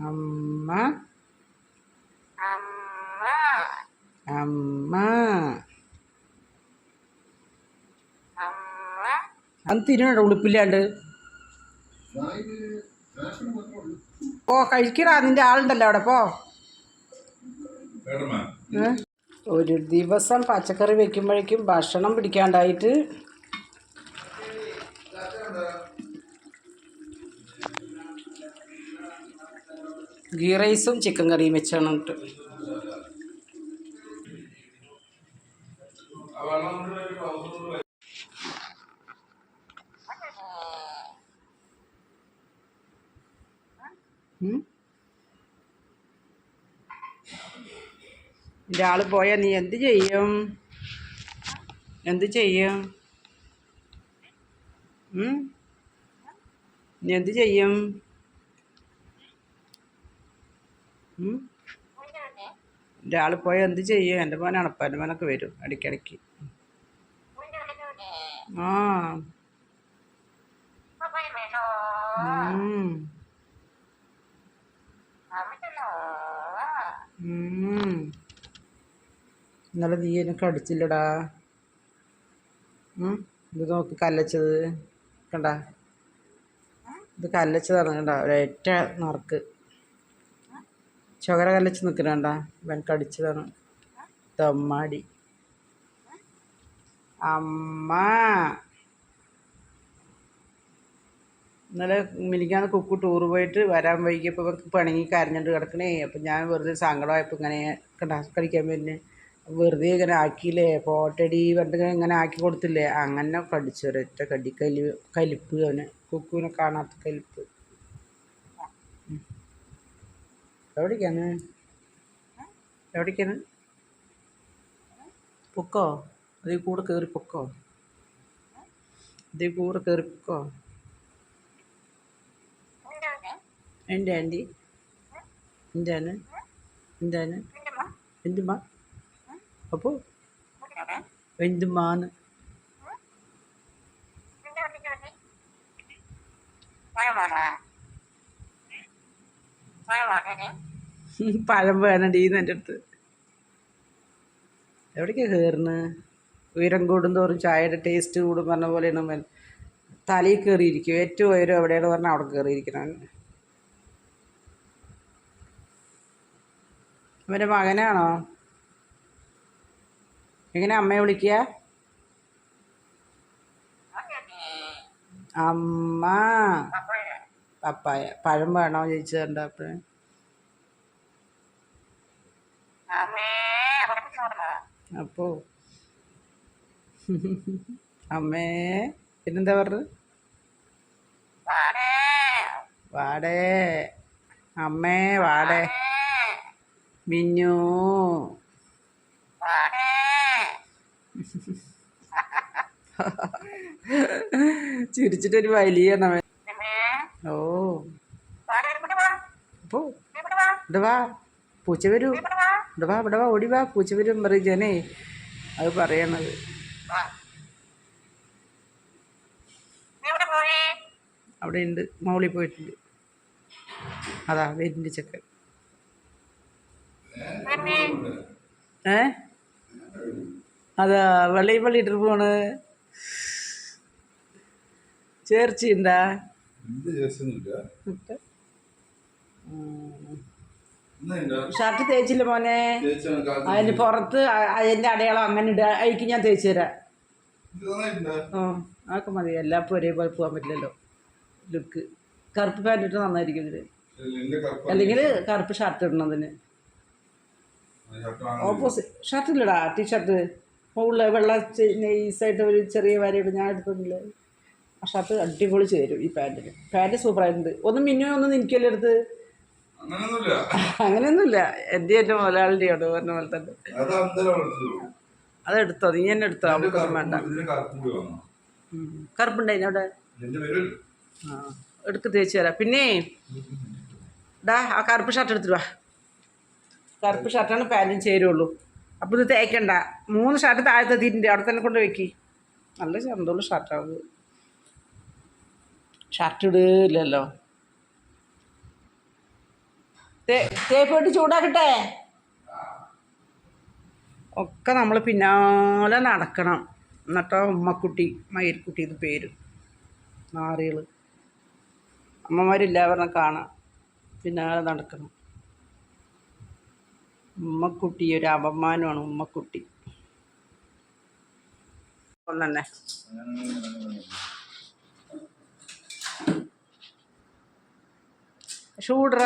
അമ്മ. അമ്മ. അത് തിരിഞ്ഞോ ഉടുപ്പില്ലാണ്ട് ഓ കഴിക്കടാ നിന്റെ ആളുണ്ടല്ലോ അവിടെ പോ. ഒരു ദിവസം പച്ചക്കറി വെക്കുമ്പോഴേക്കും ഭക്ഷണം പിടിക്കാണ്ടായിട്ട് ഗീ റൈസും ചിക്കൻ കറിയും വെച്ചാണ് ഇട്ട്. പോയ നീ എന്ത് ചെയ്യും? എന്ത് ചെയ്യും? നീ എന്ത് ചെയ്യും? എന്റെ ആൾ പോയാൽ എന്ത് ചെയ്യും? എന്റെ മോനാണ് അപ്പം എന്റെ മോനൊക്കെ വരും ഇടയ്ക്കിടയ്ക്ക്. ആ. ഇന്നലെ നീ എനിക്ക് അടിച്ചില്ലടാ? ഇത് നോക്ക് കല്ലച്ചത്. കണ്ട? ഇത് കല്ലച്ചതാണ് കണ്ട. ഒരേറ്റ നറുക്ക്. ചുകര കലച്ച് നിൽക്കണണ്ട ഇവൻ കടിച്ചതാണ് തമ്മാടി. അമ്മ. ഇന്നലെ മിനിക്കാന്ന് കുക്കു ടൂർ പോയിട്ട് വരാൻ വൈകിയപ്പോൾ ഇവർക്ക് പിണങ്ങി കരഞ്ഞിട്ട് കിടക്കണേ. അപ്പം ഞാൻ വെറുതെ സങ്കടമായപ്പോൾ ഇങ്ങനെ കളിക്കാൻ പിന്നെ വെറുതെ ഇങ്ങനെ ആക്കിയില്ലേ? പോട്ടടി പറഞ്ഞിട്ട് ഇങ്ങനെ ആക്കി കൊടുത്തില്ലേ? അങ്ങനെ കടിച്ചു ഒരൊറ്റ കടി കലി കലിപ്പ് അവന്. കുക്കുവിനെ കാണാത്ത കലിപ്പ്. എവിടേക്കാണ്? എവിടേക്കാണ്? പൊക്കോ? അതിൽ കൂടെ കയറി പൊക്കോ? ഇതിൽ കൂടെ കയറി പൊക്കോ? എന്റെ ആന്റി. എന്താണ്? എന്താണ്? എന്തുമ്മ അപ്പോൾ എന്തുമ്മാന്ന് പഴം വേണടി എന്റെ അടുത്ത്. എവിടേക്കാ കയറുന്നത് ഉയരം കൂടുന്തോറും ചായയുടെ ടേസ്റ്റ് കൂടും പറഞ്ഞ പോലെയാണ് തലയിൽ കയറിയിരിക്കും ഏറ്റവും ഉയരം എവിടെയാണ് പറഞ്ഞാൽ അവിടെ കയറിയിരിക്കണം. അവന്റെ മകനാണോ? എങ്ങനെ അമ്മയെ വിളിക്കുക? അമ്മ പപ്പായ. പഴം വേണോ ചോദിച്ചതുണ്ട് അപ്പോഴേ അപ്പോ? അമ്മേ പിന്നെന്താ പറഞ്ഞത്? വാടേ. അമ്മേ വാടേ. മിഞ്ഞു ചിരിച്ചിട്ടൊരു വലിയ ഓ അപ്പോ ഇവിടെ വാ. പൂച്ച വരൂ. ഇവിടെ വാ ഇവിടെ വാ ഓടി വാ. പൂച്ച വരും പറയും ജനേ. അത് പറയണത്. അവിടെ ഉണ്ട്. മോളിൽ പോയിട്ടുണ്ട്. അതാ വരുന്നുണ്ട് ചെക്കൻ. ഏ? അതാ വെള്ളയും വെള്ളിയിട്ട് പോണ്. ചേർച്ചയുണ്ടാ ഷർട്ട് തേച്ചില്ല മോനെ. അതിന് പുറത്ത് അതിന്റെ അടയാളം അങ്ങനെ ഇട അയക്ക് ഞാൻ തേച്ചു തരാം. ആ അതൊക്കെ മതി. എല്ലാവർക്കും ഒരേപോലെ പോകാൻ പറ്റില്ലല്ലോ. ലുക്ക്. കറുപ്പ് പാന്റ് ഇട്ട് നന്നായിരിക്കും ഇതിന് അല്ലെങ്കിൽ കറുപ്പ് ഷർട്ട് ഇടണം അതിന്. ഓപ്പോസിറ്റ് ഷർട്ട് ഇല്ലടാ ടീ ഷർട്ട് ഉള്ള വെള്ള നൈസായിട്ട് ഒരു ചെറിയ വരയിട്ട് ഞാൻ എടുത്തിട്ടില്ല ആ ഷർട്ട് അടിപൊളി ചേരും ഈ പാന്റിന്. പാന്റ് സൂപ്പറായിട്ടുണ്ട്. ഒന്ന് മിന്നു ഒന്ന് നിൽക്കല്ലേ എടുത്ത്? അങ്ങനെയൊന്നുമില്ല. എന്റെ എന്റെ എന്റെ മുതലാളിന്റെ ഉണ്ട് പറഞ്ഞ പോലെ തന്നെ. അതെടുത്തോ നീ തന്നെ എടുത്തോ? വേണ്ട. കറുപ്പുണ്ടായിന് അവിടെ? ആ. എടുക്ക് തേച്ച് തരാം. പിന്നെ ഡാ ആ കറുപ്പ് ഷർട്ട് എടുത്തിട്ട് വാ. കറുപ്പ് ഷർട്ടാണ് പാന്റും ചേരുള്ളൂ അപ്പോൾ ഇത് തേക്കണ്ട. മൂന്ന് ഷർട്ട് താഴത്തെത്തിയിട്ടുണ്ട് അവിടെ തന്നെ കൊണ്ട് വെക്കി. നല്ല ചന്തമുള്ള ഷർട്ടാണ് ഷർട്ട് ഇടില്ലല്ലോ തേപ്പ് വെട്ടി ചൂടാക്കട്ടെ. ഒക്കെ നമ്മൾ പിന്നാലെ നടക്കണം. എന്നിട്ടോ ഉമ്മക്കുട്ടി മയിൽക്കുട്ടി ഇത് പേര്. നാറികൾ അമ്മമാരില്ല പറഞ്ഞാൽ കാണാം. പിന്നാലെ നടക്കണം. ഉമ്മക്കുട്ടി ഒരു അപമാനമാണ് ഉമ്മക്കുട്ടി. ഒന്നെ സുഖമുണ്ട്.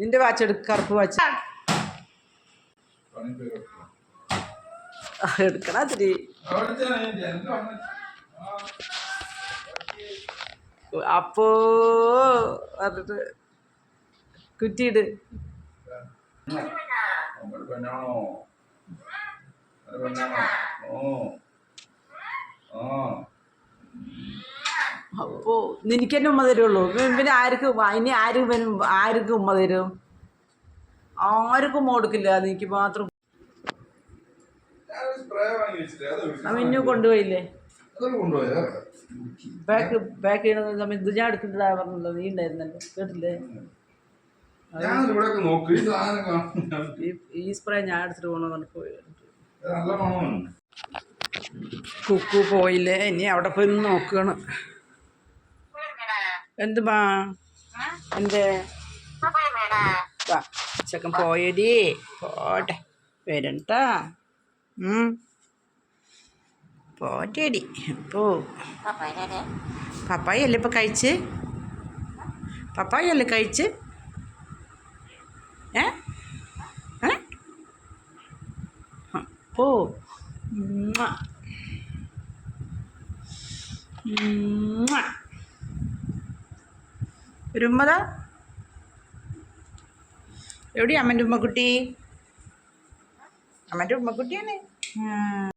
നിന്റെ വാച്ച് എടുക്ക കറുപ്പ് വാച്ച്. എടുക്കണ അതിരി ഞാൻ ജനലിൽ ആ, അപ്പോ പറഞ്ഞിട്ട് കുറ്റിയിട്. പെണ്ണാണോ? പെണ്ണാണോ? ഓ. ആ. അപ്പോ നിനക്ക് തന്നെ ഉമ്മ തരുള്ളൂ. പിന്നെ ആർക്ക് ഇനി ആര് ആർക്ക് ഉമ്മ തരും? ആർക്കും ഉമ്മ കൊടുക്കില്ല. എനിക്ക് മാത്രം മിന്നു കൊണ്ടുപോയില്ലേ? ബാക്ക് ബാക്ക് ചെയ്യണ സമയത്ത് ഞാൻ എടുക്കേണ്ടതാ പറഞ്ഞല്ലോ. നീ ഉണ്ടായിരുന്നല്ലോ. കേട്ടില്ലേ? ഈ സ്പ്രേ ഞാൻ എടുത്തിട്ട് പോകണമെന്ന് പോയി. കുക്കു പോയില്ലേ? ഇനി അവിടെ പോയി നോക്കുകയാണ് എന്ത് മാ? എന്തേ? വാ ചെക്കൻ പോയടി. പോട്ടെ വരണ്ടാ പോട്ടേടി. പോ. പപ്പായ അല്ലേ ഇപ്പം കഴിച്ച്? പപ്പായ അല്ലേ കഴിച്ച്? ഏ? പോ. ഉമ്മ. ഉമ്മ. ഒരു ഉമ്മതാ എവിടെയാ അമ്മന്റെ ഉമ്മക്കുട്ടി? അമ്മന്റെ ഉമ്മക്കുട്ടിയാണ്.